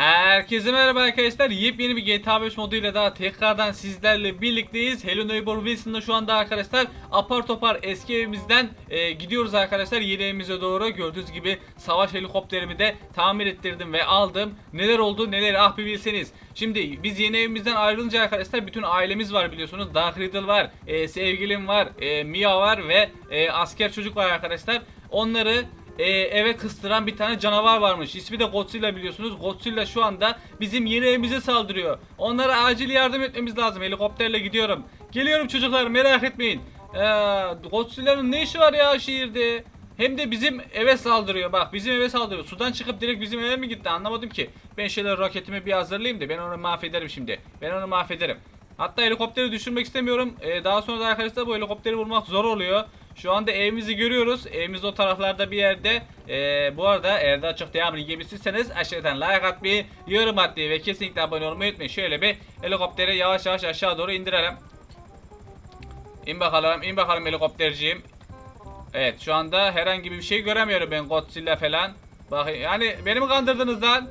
Herkese merhaba arkadaşlar. Yepyeni bir GTA 5 moduyla daha tekrardan sizlerle birlikteyiz. Hello Neighbor Wilson'da şu anda arkadaşlar apar topar eski evimizden e, gidiyoruz arkadaşlar yeni evimize doğru. Gördüğünüz gibi savaş helikopterimi de tamir ettirdim ve aldım. Neler oldu neler ah bir bilseniz. Şimdi biz yeni evimizden ayrılınca arkadaşlar bütün ailemiz var biliyorsunuz. Dark Riddle var, e, sevgilim var, e, Mia var ve e, asker çocuk var arkadaşlar. Onları e, eve kıstıran bir tane canavar varmış. İsmi de Godzilla biliyorsunuz. Godzilla şu anda bizim yeni evimize saldırıyor. Onlara acil yardım etmemiz lazım. Helikopterle gidiyorum. Geliyorum çocuklar merak etmeyin. Ee, Godzilla'nın ne işi var ya şehirde? Hem de bizim eve saldırıyor. Bak bizim eve saldırıyor. Sudan çıkıp direkt bizim eve mi gitti anlamadım ki. Ben şeyler roketimi bir hazırlayayım da ben onu mahvederim şimdi. Ben onu mahvederim. Hatta helikopteri düşürmek istemiyorum. Ee, daha sonra da arkadaşlar bu helikopteri vurmak zor oluyor. Şu anda evimizi görüyoruz. Evimiz o taraflarda bir yerde. Ee, bu arada eğer daha çok devamlı gemisiyseniz aşağıdan like atmayı, yorum atmayı ve kesinlikle abone olmayı unutmayın. Şöyle bir helikopteri yavaş yavaş aşağı doğru indirelim. İn bakalım, in bakalım helikopterciğim. Evet şu anda herhangi bir şey göremiyorum ben Godzilla falan. Bakın yani beni mi kandırdınız lan?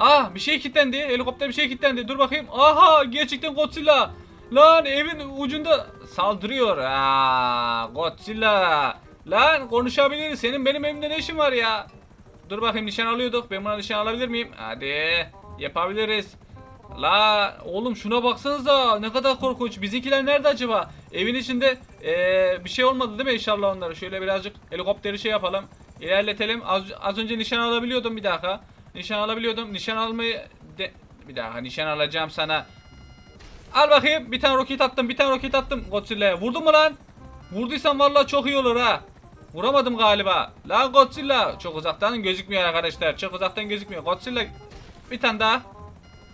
Ah bir şey kilitlendi. Helikopter bir şey kilitlendi. Dur bakayım. Aha gerçekten Godzilla. Lan evin ucunda saldırıyor. Aa, Godzilla. Lan konuşabiliriz. Senin benim evimde ne işin var ya? Dur bakayım nişan alıyorduk. Ben buna nişan alabilir miyim? Hadi yapabiliriz. La oğlum şuna baksanıza ne kadar korkunç. Bizimkiler nerede acaba? Evin içinde eee, bir şey olmadı değil mi inşallah onlara? Şöyle birazcık helikopteri şey yapalım. İlerletelim. Az, az önce nişan alabiliyordum bir dakika. Nişan alabiliyordum. Nişan almayı de bir dakika nişan alacağım sana. Al bakayım bir tane roket attım bir tane roket attım Godzilla'ya. Vurdun mu lan? Vurduysan vallahi çok iyi olur ha. Vuramadım galiba. Lan Godzilla. Çok uzaktan gözükmüyor arkadaşlar. Çok uzaktan gözükmüyor. Godzilla bir tane daha.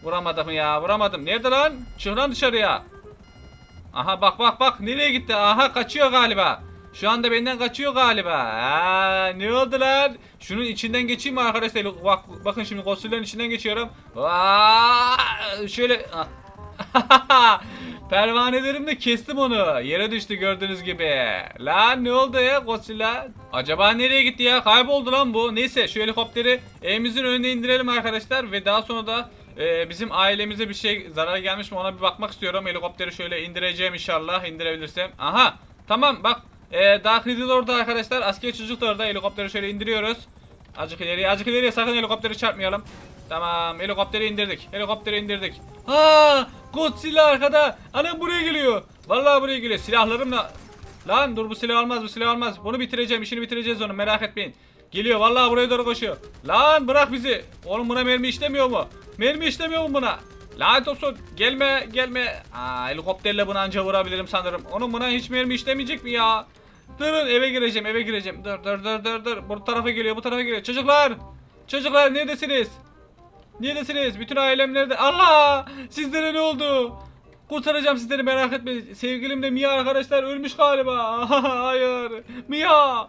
Vuramadım ya vuramadım. Nerede lan? Çık lan dışarıya. Aha bak bak bak nereye gitti? Aha kaçıyor galiba. Şu anda benden kaçıyor galiba. Aa, ne oldu lan? Şunun içinden geçeyim mi arkadaşlar? Bak, bakın şimdi Godzilla'nın içinden geçiyorum. Aa, şöyle Pervanelerimle kestim onu. Yere düştü gördüğünüz gibi. Lan ne oldu ya Godzilla? Acaba nereye gitti ya? Kayboldu lan bu. Neyse şu helikopteri evimizin önüne indirelim arkadaşlar. Ve daha sonra da e, bizim ailemize bir şey zarar gelmiş mi ona bir bakmak istiyorum. Helikopteri şöyle indireceğim inşallah. indirebilirsem. Aha tamam bak. E, Dark Riddle orada arkadaşlar. Asker çocuk da orada. Helikopteri şöyle indiriyoruz. Azıcık ileriye azıcık ileriye sakın helikopteri çarpmayalım. Tamam helikopteri indirdik. Helikopteri indirdik. Aa Godzilla arkada. Anam buraya geliyor. Vallahi buraya geliyor. Silahlarımla. Lan dur bu silah almaz bu silah almaz. Bunu bitireceğim işini bitireceğiz onu merak etmeyin. Geliyor vallahi buraya doğru koşuyor. Lan bırak bizi. Oğlum buna mermi işlemiyor mu? Mermi işlemiyor mu buna? Lanet olsun. Gelme gelme. Aa helikopterle bunu anca vurabilirim sanırım. Onun buna hiç mermi işlemeyecek mi ya? Durun eve gireceğim eve gireceğim. Dur dur dur dur dur. Bu tarafa geliyor bu tarafa geliyor. Çocuklar. Çocuklar neredesiniz? Neredesiniz? Bütün ailem nerede? Allah! Sizlere ne oldu? Kurtaracağım sizleri merak etmeyin. Sevgilim de Mia arkadaşlar ölmüş galiba. Hayır. Mia!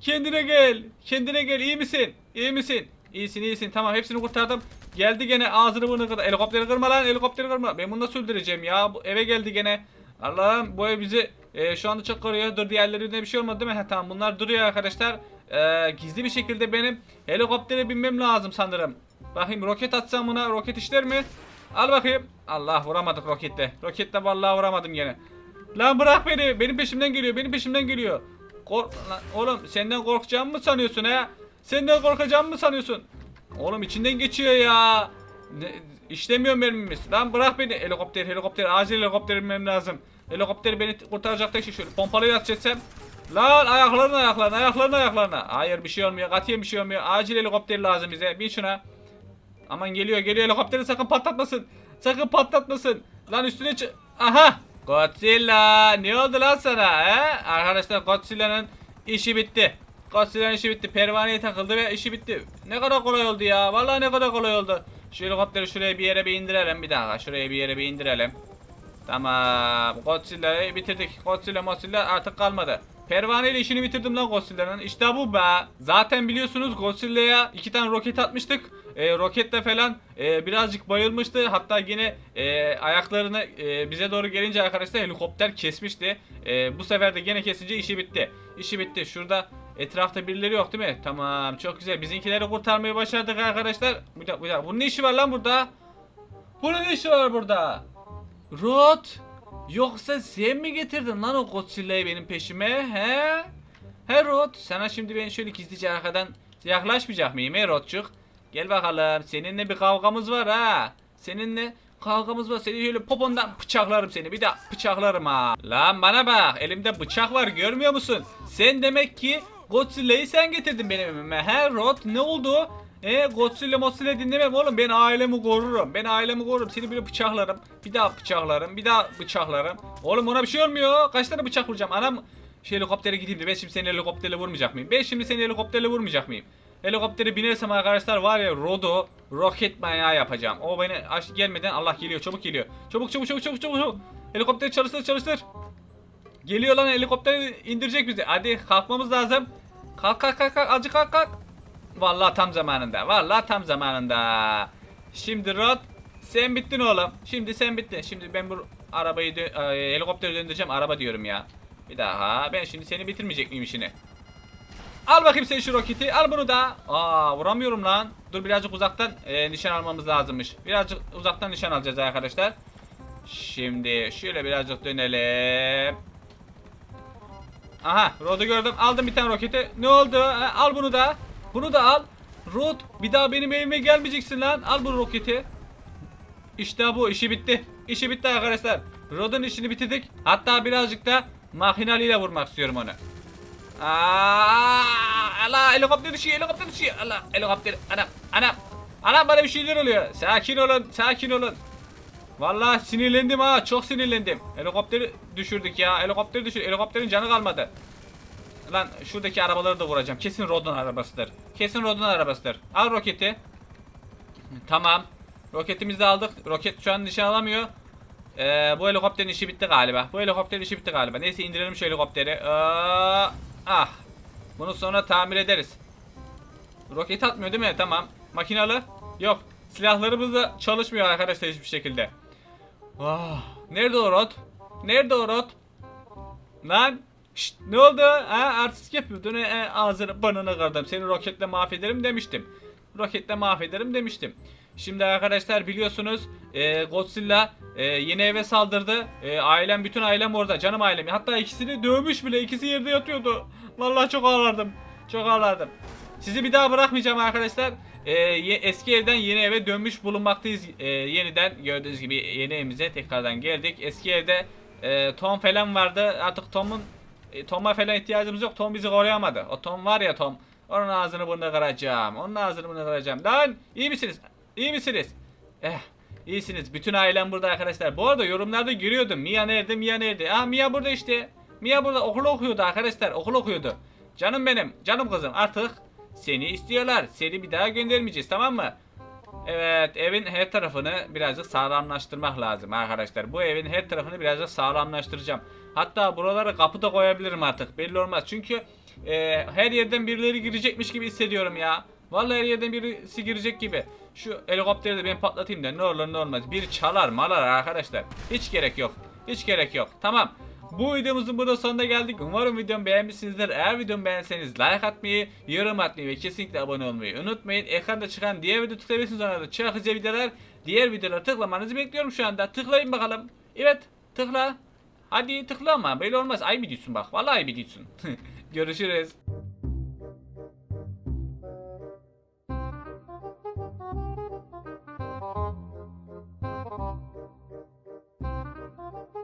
Kendine gel. Kendine gel. İyi misin? İyi misin? İyisin iyisin. Tamam hepsini kurtardım. Geldi gene ağzını burnunu kırdı. Helikopteri kırma lan. Helikopteri kırma. Ben bunu nasıl öldüreceğim ya? Bu eve geldi gene. Allah'ım bu ev bizi e, şu anda çok koruyor. Dur diğerlerine bir şey olmadı değil mi? Ha, tamam bunlar duruyor arkadaşlar. E, gizli bir şekilde benim helikoptere binmem lazım sanırım. Bakayım roket atsam buna roket işler mi? Al bakayım. Allah vuramadık roketle. Roketle vallahi vuramadım gene. Lan bırak beni. Benim peşimden geliyor. Benim peşimden geliyor. Kork lan, oğlum senden korkacağımı mı sanıyorsun ha? Senden korkacağımı mı sanıyorsun? Oğlum içinden geçiyor ya. Ne, işlemiyor mermimiz. Lan bırak beni. Helikopter helikopter. Acil helikopter inmem lazım. Helikopter beni kurtaracak tek şey şöyle. Pompalıyla ateş etsem. Lan ayaklarına ayaklarına ayaklarına ayaklarına. Hayır bir şey olmuyor. Katiyen bir şey olmuyor. Acil helikopter lazım bize. Bin şuna. Aman geliyor geliyor helikopteri sakın patlatmasın. Sakın patlatmasın. Lan üstüne çık. Aha. Godzilla. Ne oldu lan sana he? Arkadaşlar Godzilla'nın işi bitti. Godzilla'nın işi bitti. Pervaneye takıldı ve işi bitti. Ne kadar kolay oldu ya. Vallahi ne kadar kolay oldu. Şu helikopteri şuraya bir yere bir indirelim. Bir dakika şuraya bir yere bir indirelim. Tamam. Godzilla'yı bitirdik. Godzilla Godzilla artık kalmadı. Pervane ile işini bitirdim lan Godzilla'nın. İşte bu be. Zaten biliyorsunuz Godzilla'ya iki tane roket atmıştık. E, roketle falan e, birazcık bayılmıştı. Hatta yine e, ayaklarını e, bize doğru gelince arkadaşlar helikopter kesmişti. E, bu sefer de gene kesince işi bitti. İşi bitti. Şurada Etrafta birileri yok değil mi? Tamam çok güzel. Bizimkileri kurtarmayı başardık arkadaşlar. Bir dakika, bir dakika. Bunun ne işi var lan burada? Bunun ne işi var burada? Rod. Yoksa sen mi getirdin lan o Godzilla'yı benim peşime? He? He Rod. Sana şimdi ben şöyle gizlice arkadan yaklaşmayacak mıyım he Rodçuk? Gel bakalım. Seninle bir kavgamız var ha. Seninle kavgamız var. Seni şöyle popondan bıçaklarım seni. Bir daha bıçaklarım ha. Lan bana bak. Elimde bıçak var. Görmüyor musun? Sen demek ki Godzilla'yı sen getirdin benim evime. He Rod ne oldu? E Godzilla Modzilla dinlemem oğlum. Ben ailemi korurum. Ben ailemi korurum. Seni böyle bıçaklarım. Bir daha bıçaklarım. Bir daha bıçaklarım. Oğlum ona bir şey olmuyor. Kaç tane bıçak vuracağım? Anam şu helikoptere gideyim de ben şimdi seni helikopterle vurmayacak mıyım? Ben şimdi seni helikopterle vurmayacak mıyım? Helikoptere binersem arkadaşlar var ya Rodo roket manyağı yapacağım. O beni aç gelmeden Allah geliyor çabuk geliyor. Çabuk çabuk çabuk çabuk çabuk. çabuk. Helikopteri çalıştır çalıştır. Geliyor lan helikopter indirecek bizi. Hadi kalkmamız lazım. Kalk kalk kalk kalk azıcık kalk kalk. Vallahi tam zamanında. Vallahi tam zamanında. Şimdi Rod sen bittin oğlum. Şimdi sen bittin. Şimdi ben bu arabayı dö- e, helikopteri döndüreceğim. Araba diyorum ya. Bir daha. Ben şimdi seni bitirmeyecek miyim işini? Al bakayım sen şu roketi. Al bunu da. Aa vuramıyorum lan. Dur birazcık uzaktan e, nişan almamız lazımmış. Birazcık uzaktan nişan alacağız arkadaşlar. Şimdi şöyle birazcık dönelim. Aha Rod'u gördüm. Aldım bir tane roketi. Ne oldu? Ha, al bunu da. Bunu da al. Rod bir daha benim evime gelmeyeceksin lan. Al bu roketi. İşte bu işi bitti. İşi bitti arkadaşlar. Rod'un işini bitirdik. Hatta birazcık da makinaliyle vurmak istiyorum onu. Aa, Allah helikopter düşüyor helikopter düşüyor. Allah helikopter anam anam. Anam bana bir şeyler oluyor. Sakin olun sakin olun. Vallahi sinirlendim ha çok sinirlendim. Helikopteri düşürdük ya helikopteri düşür. Helikopterin canı kalmadı. Lan şuradaki arabaları da vuracağım. Kesin Rod'un arabasıdır. Kesin Rod'un arabasıdır. Al roketi. Tamam. Roketimizi de aldık. Roket şu an nişan alamıyor. Ee, bu helikopterin işi bitti galiba. Bu helikopterin işi bitti galiba. Neyse indirelim şu helikopteri. Aa, ah. Bunu sonra tamir ederiz. Roket atmıyor değil mi? Tamam. Makinalı? Yok. Silahlarımız da çalışmıyor arkadaşlar hiçbir şekilde. Ah, nerede o rot? Nerede o rot? Lan Şşt, ne oldu? Ha, artistik yapıyordun. E, ağzını burnunu kırdım. Seni roketle mahvederim demiştim. Roketle mahvederim demiştim. Şimdi arkadaşlar biliyorsunuz e, Godzilla e, yeni eve saldırdı. E, ailem bütün ailem orada. Canım ailem. Hatta ikisini dövmüş bile. İkisi yerde yatıyordu. Vallahi çok ağlardım. Çok ağlardım. Sizi bir daha bırakmayacağım arkadaşlar. Ye- eski evden yeni eve dönmüş bulunmaktayız. Ee, yeniden gördüğünüz gibi yeni evimize tekrardan geldik. Eski evde e, Tom falan vardı. Artık Tom'un e, Tom'a falan ihtiyacımız yok. Tom bizi koruyamadı. O Tom var ya Tom. Onun ağzını burnunu kıracağım. Onun ağzını burnunu kıracağım. Lan iyi misiniz? İyi misiniz? Eh iyisiniz. Bütün ailem burada arkadaşlar. Bu arada yorumlarda görüyordum. Mia nerede? Mia nerede? Ah Mia burada işte. Mia burada okul okuyordu arkadaşlar. Okul okuyordu. Canım benim. Canım kızım. Artık seni istiyorlar. Seni bir daha göndermeyeceğiz tamam mı? Evet evin her tarafını birazcık sağlamlaştırmak lazım arkadaşlar. Bu evin her tarafını birazcık sağlamlaştıracağım. Hatta buralara kapı da koyabilirim artık. Belli olmaz. Çünkü e, her yerden birileri girecekmiş gibi hissediyorum ya. Vallahi her yerden birisi girecek gibi. Şu helikopteri de ben patlatayım da ne olur ne olmaz. Bir çalar malar arkadaşlar. Hiç gerek yok. Hiç gerek yok. Tamam. Bu videomuzun burada sonuna geldik. Umarım videomu beğenmişsinizdir. Eğer videomu beğenseniz like atmayı, yorum atmayı ve kesinlikle abone olmayı unutmayın. Ekranda çıkan diğer video tıklayabilirsiniz. Sonra da çakıcı videolar, diğer videoları tıklamanızı bekliyorum şu anda. Tıklayın bakalım. Evet tıkla. Hadi tıkla ama böyle olmaz. Ay bir diyorsun bak. Vallahi diyorsun. Görüşürüz.